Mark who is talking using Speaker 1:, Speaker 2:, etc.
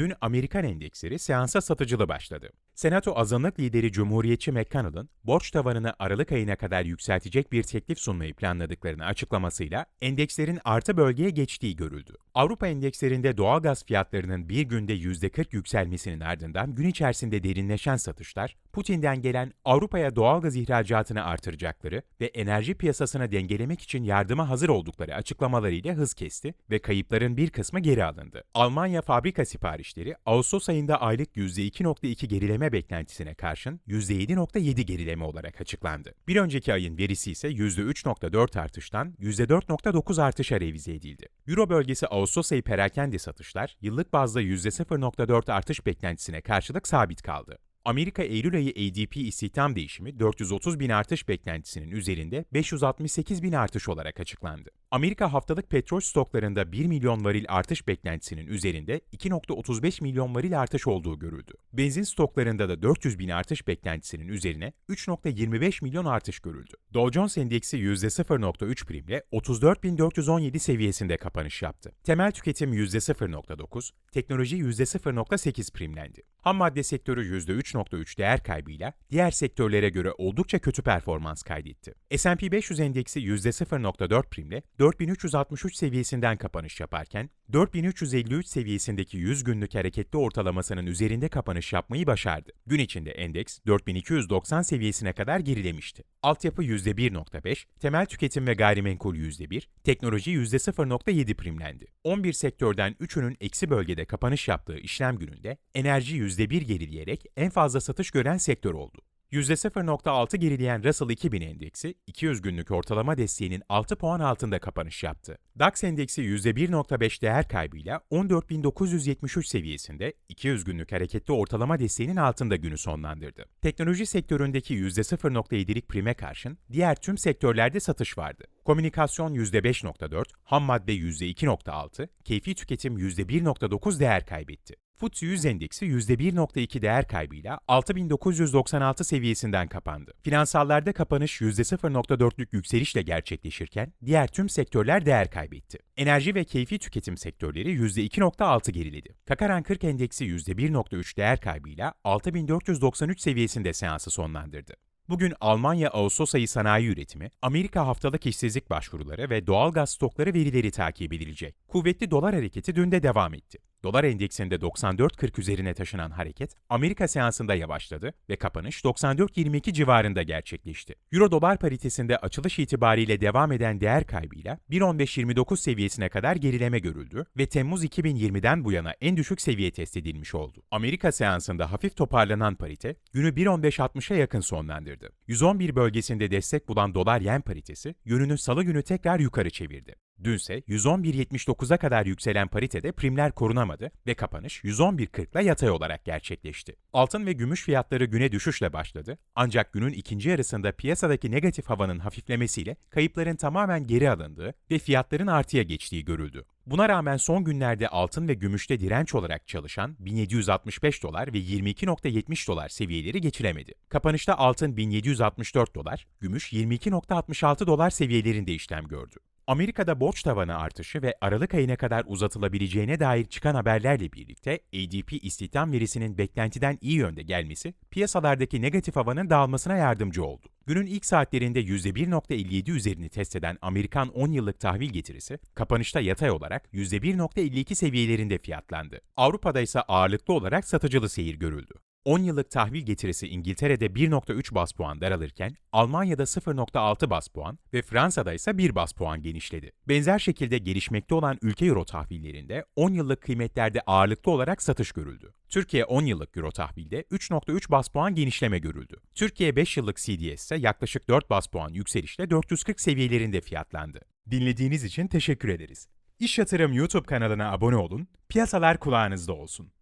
Speaker 1: Dün Amerikan endeksleri seansa satıcılı başladı. Senato azınlık lideri Cumhuriyetçi McConnell'ın borç tavanını Aralık ayına kadar yükseltecek bir teklif sunmayı planladıklarını açıklamasıyla endekslerin artı bölgeye geçtiği görüldü. Avrupa endekslerinde doğalgaz fiyatlarının bir günde %40 yükselmesinin ardından gün içerisinde derinleşen satışlar, Putin'den gelen Avrupa'ya doğalgaz ihracatını artıracakları ve enerji piyasasını dengelemek için yardıma hazır oldukları açıklamalarıyla hız kesti ve kayıpların bir kısmı geri alındı. Almanya fabrika siparişleri Ağustos ayında aylık %2.2 gerileme beklentisine karşın %7.7 gerileme olarak açıklandı. Bir önceki ayın verisi ise %3.4 artıştan %4.9 artışa revize edildi. Euro bölgesi Ağustos ayı perakende satışlar yıllık bazda %0.4 artış beklentisine karşılık sabit kaldı. Amerika Eylül ayı ADP istihdam değişimi 430 bin artış beklentisinin üzerinde 568 bin artış olarak açıklandı. Amerika haftalık petrol stoklarında 1 milyon varil artış beklentisinin üzerinde 2.35 milyon varil artış olduğu görüldü. Benzin stoklarında da 400 bin artış beklentisinin üzerine 3.25 milyon artış görüldü. Dow Jones Endeksi %0.3 primle 34.417 seviyesinde kapanış yaptı. Temel tüketim %0.9, teknoloji %0.8 primlendi. Ham madde sektörü %3.3 değer kaybıyla diğer sektörlere göre oldukça kötü performans kaydetti. S&P 500 endeksi %0.4 primle 4363 seviyesinden kapanış yaparken, 4353 seviyesindeki 100 günlük hareketli ortalamasının üzerinde kapanış yapmayı başardı. Gün içinde endeks 4290 seviyesine kadar gerilemişti. Altyapı %1.5, temel tüketim ve gayrimenkul %1, teknoloji %0.7 primlendi. 11 sektörden 3'ünün eksi bölgede kapanış yaptığı işlem gününde enerji %1 gerileyerek en fazla satış gören sektör oldu. %0.6 gerileyen Russell 2000 endeksi, 200 günlük ortalama desteğinin 6 puan altında kapanış yaptı. DAX endeksi %1.5 değer kaybıyla 14.973 seviyesinde 200 günlük hareketli ortalama desteğinin altında günü sonlandırdı. Teknoloji sektöründeki %0.7'lik prime karşın diğer tüm sektörlerde satış vardı. Komünikasyon %5.4, ham madde %2.6, keyfi tüketim %1.9 değer kaybetti. FTSE 100 endeksi %1.2 değer kaybıyla 6996 seviyesinden kapandı. Finansallarda kapanış %0.4'lük yükselişle gerçekleşirken diğer tüm sektörler değer kaybetti. Enerji ve keyfi tüketim sektörleri %2.6 geriledi. Kakaran 40 endeksi %1.3 değer kaybıyla 6493 seviyesinde seansı sonlandırdı. Bugün Almanya Ağustos ayı sanayi üretimi, Amerika haftalık işsizlik başvuruları ve doğal gaz stokları verileri takip edilecek. Kuvvetli dolar hareketi dün de devam etti. Dolar endeksinde 94.40 üzerine taşınan hareket Amerika seansında yavaşladı ve kapanış 94.22 civarında gerçekleşti. Euro dolar paritesinde açılış itibariyle devam eden değer kaybıyla 1.1529 seviyesine kadar gerileme görüldü ve Temmuz 2020'den bu yana en düşük seviye test edilmiş oldu. Amerika seansında hafif toparlanan parite günü 1.1560'a yakın sonlandırdı. 111 bölgesinde destek bulan dolar yen paritesi yönünü salı günü tekrar yukarı çevirdi. Dünse 111.79'a kadar yükselen paritede primler korunamadı ve kapanış 111.40'la yatay olarak gerçekleşti. Altın ve gümüş fiyatları güne düşüşle başladı ancak günün ikinci yarısında piyasadaki negatif havanın hafiflemesiyle kayıpların tamamen geri alındığı ve fiyatların artıya geçtiği görüldü. Buna rağmen son günlerde altın ve gümüşte direnç olarak çalışan 1765 dolar ve 22.70 dolar seviyeleri geçilemedi. Kapanışta altın 1764 dolar, gümüş 22.66 dolar seviyelerinde işlem gördü. Amerika'da borç tavanı artışı ve Aralık ayına kadar uzatılabileceğine dair çıkan haberlerle birlikte ADP istihdam verisinin beklentiden iyi yönde gelmesi piyasalardaki negatif havanın dağılmasına yardımcı oldu. Günün ilk saatlerinde %1.57 üzerini test eden Amerikan 10 yıllık tahvil getirisi kapanışta yatay olarak %1.52 seviyelerinde fiyatlandı. Avrupa'da ise ağırlıklı olarak satıcılı seyir görüldü. 10 yıllık tahvil getirisi İngiltere'de 1.3 bas puan daralırken Almanya'da 0.6 bas puan ve Fransa'da ise 1 bas puan genişledi. Benzer şekilde gelişmekte olan ülke euro tahvillerinde 10 yıllık kıymetlerde ağırlıklı olarak satış görüldü. Türkiye 10 yıllık euro tahvilde 3.3 bas puan genişleme görüldü. Türkiye 5 yıllık CDS ise yaklaşık 4 bas puan yükselişle 440 seviyelerinde fiyatlandı. Dinlediğiniz için teşekkür ederiz. İş Yatırım YouTube kanalına abone olun, piyasalar kulağınızda olsun.